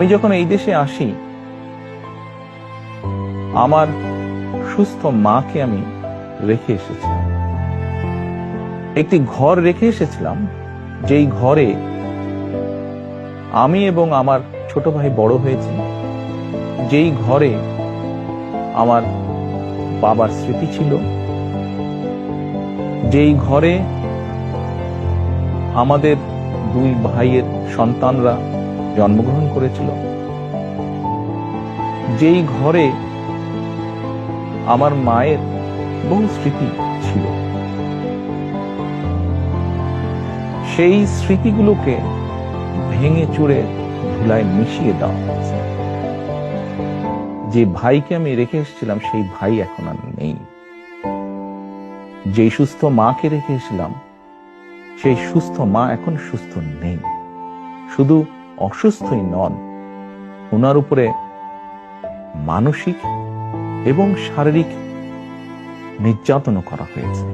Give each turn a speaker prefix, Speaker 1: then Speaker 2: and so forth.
Speaker 1: আমি যখন এই দেশে আসি, আমার সুস্থ মাকে আমি রেখে এসেছিলাম। একটি ঘর রেখে এসেছিলাম, যেই ঘরে আমি এবং আমার ছোট ভাই বড় হয়েছে, যেই ঘরে আমার বাবার স্মৃতি ছিল, যেই ঘরে আমাদের দুই ভাইয়ের সন্তানরা জন্মগ্রহণ করেছিল। যেই ঘরে আমার মায়ের বহু স্মৃতি ছিল, সেই স্মৃতিগুলোকে ভেঙে চুরে ধুলায় মিশিয়ে দেওয়া হয়েছে। যে ভাইকে আমি রেখে এসেছিলাম, সেই ভাই এখন আর নেই। যেই সুস্থ মাকে রেখে এসেছিলাম, সেই সুস্থ মা এখন সুস্থ নেই। শুধু অসুস্থই নন। ওনার উপরে মানসিক এবং শারীরিক নির্যাতনও করা হয়েছে।